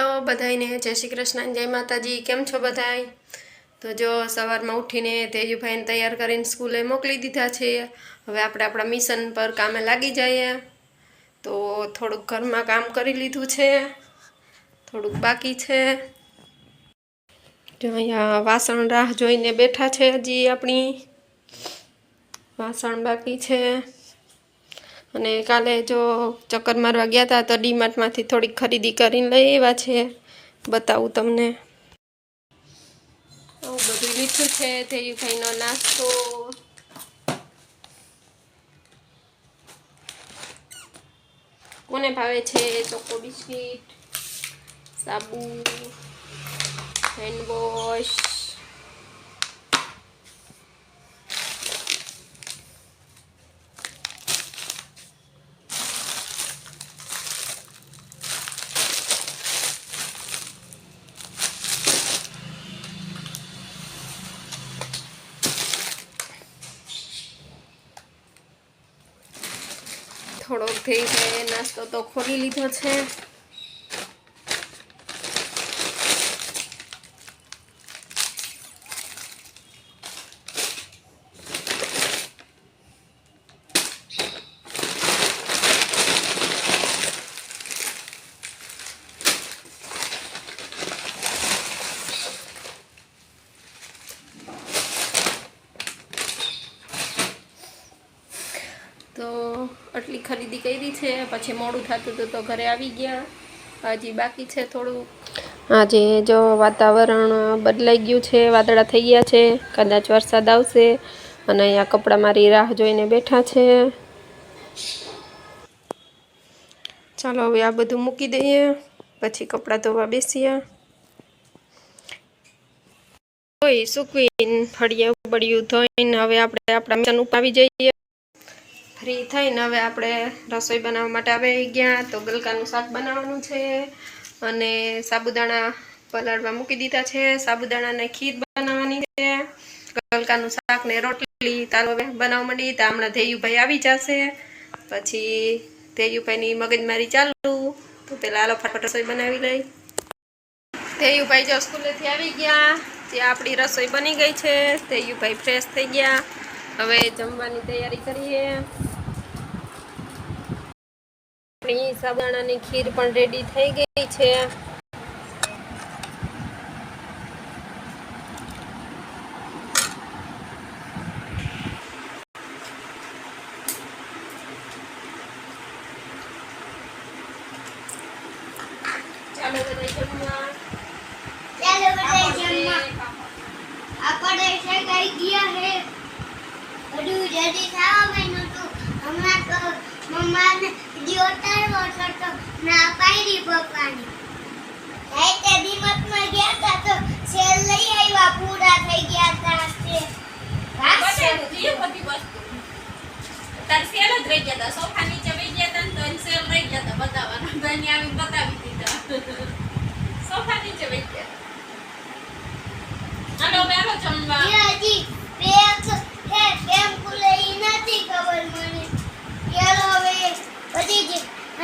Hello બધાયને જય શ્રી કૃષ્ણ જય માતાજી. કેમ છો બધાય? તો જો સવારમાં ઉઠીને તેજુભાઈને તૈયાર કરીને સ્કૂલે મોકલી દીધા છે. હવે આપણે આપણા મિશન પર કામે લાગી જઈએ. તો થોડુંક ઘરમાં કામ કરી લીધું છે. થોડુંક બાકી છે. જો અહીંયા વાસણ રાહ જોઈને બેઠા છે હજી આપણી. વાસણ બાકી છે. અને કાલે જો ચક્કર મારવા ગયા હતા તો ડીમાર્ટમાંથી થોડીક ખરીદી કરીને લઈ આવ્યા છે. બતાવું તમને. આવું બધું લીધું છે ધેયુભાઈનો નાસ્તો. કોને ભાવે છે? ચોકો બિસ્કીટ, સાબુ, હેન્ડવોશ. થોડોક થઈ જાય નાસ્તો તો ખોલી લીધો છે તો આટલી ખરીદી કરી છે પછી મોડું થતું હતું તો ઘરે આવી ગયા. હજી બાકી છે થોડું આજે જો વાતાવરણ બદલાઈ ગયું છે વાદળા થઈ ગયા છે કદાચ વરસાદ આવશે અને અહીંયા કપડાં મારી રાહ જોઈને બેઠા છે. ચાલો હવે આ બધું મૂકી દઈએ પછી કપડાં ધોવા બેસીએ. કોઈ સુકવીન ફળિયા બળિયું ધોઈને હવે આપણે આપણા મિશન ઉપાવી જઈએ. ફ્રી થઈને હવે આપણે રસોઈ બનાવવા માટે આવી ગયા તો ગલકાનું શાક બનાવવાનું છે અને સાબુદાણા પલાળવા મૂકી દીધા છે. સાબુદાણાને ખીર બનાવવાની છે. ગલકાનું શાક ને રોટલી તારો હવે બનાવવા માંડી. તો હમણાં ધેયુભાઈ આવી જશે. પછી ધેયુભાઈની મગજમારી ચાલુ. તો પેલા આલો ફટાફટ રસોઈ બનાવી લઈ. ધેયુભાઈ જો સ્કૂલેથી આવી ગયા. ત્યાં આપણી રસોઈ બની ગઈ છે. ધેયુભાઈ ફ્રેશ થઈ ગયા. હવે જમવાની તૈયારી કરીએ. આપણી સાબુદાણાની ખીર પણ રેડી થઈ ગઈ છે. આપણે ગયા હે બધું જલ્દી તું હમણાં તો મમ્માને દિયોતારવો હતો ના પાડી પપ્પાની રાતે દિમતમાં ગયા તા તો સેલ લઈ આવ્યા પૂરા થઈ ગયા તા તે બધાનું જે બધી વસ્તુ. તાર સેલ જ રહી ગયા તા. સોફા નીચે બેસી ગયા તા તો સેલ રહી ગયા તા બતાવવાના. તો એને આવીને બતાવી દીધા. સોફા નીચે બેસી ગયા તા. હાલો જમવા પેક હે કેમ ખુલે ઈ નથી ખબર મને ચાલો હવે બધી જ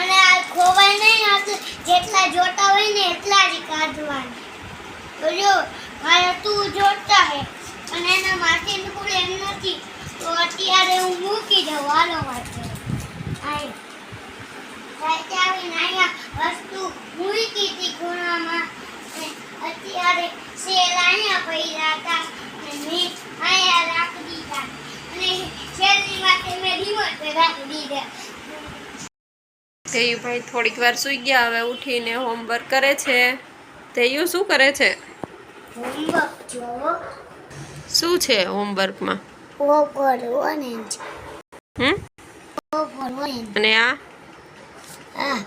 અને આ ખોવાય નહીં આ તો જેટલા જોતા હોય ને એટલા જ કાઢવાના તો જો મારે તું જોતા હે અને એના માથે ખુલે એમ નથી. તો અત્યારે હું મૂકી દઉં, હાલો રાતે આવીને અહીંયા વસ્તુ મૂકી હતી ખૂણામાં અત્યારે શેર અહીંયા પડ્યા હતા અને મેં અહીંયા દીધા. અને સેલની માટે મેં રિમોટ રાખી દીધા. થોડીક વાર સૂઈ ગયા, હવે ઉઠીને હોમવર્ક કરે છે. ધેયુ શું કરે છે? હોમવર્ક જોવો શું છે હોમવર્કમાં? O for orange hmm? O for orange અને આ? આ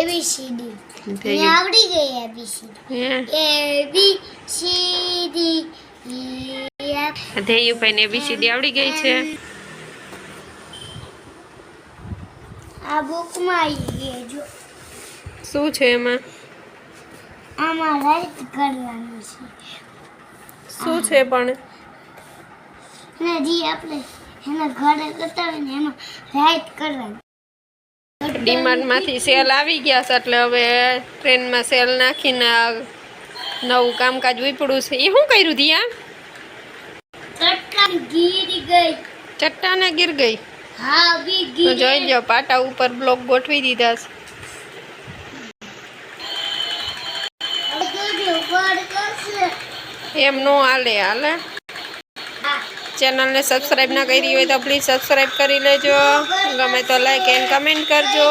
એબીસીડી મને આવડી ગઈ એબીસીડી હે? A B C D. E F ધેયુભાઈને ABCD આવડી ગઈ છે. આ બુકમાં આવી ગઈ જો શું છે એમાં? આમાં રાઈટ કરવાનું છે. શું છે પણ? ને જે આપણે એના ઘરે કરતા હોય ને એમાં રાઈટ કરવાનું. ડીમાર્ટમાંથી સેલ આવી ગયા છે એટલે હવે ટ્રેનમાં સેલ નાખીને આ નવું કામકાજ વિપડું છે. એ શું કર્યું દિયા ચટકાન ગીરી ગઈ. ચટ્ટાને ગીર ગઈ? હા બી જોઈ લો પાટા ઉપર બ્લોક ગોઠવી દીધા છે. એમ નો હાલે હાલે. ચેનલને સબસ્ક્રાઈબ ના કરી હોય તો પ્લીઝ સબસ્ક્રાઈબ કરી લેજો. ગમે તો લાઈક એન્ડ કમેન્ટ કરજો.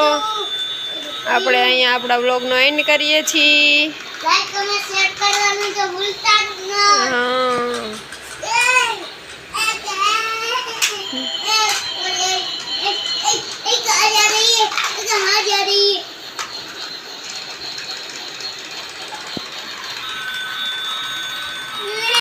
આપણે અહીંયા આપણા વ્લોગનો એન્ડ કરીએ છીએ. હા.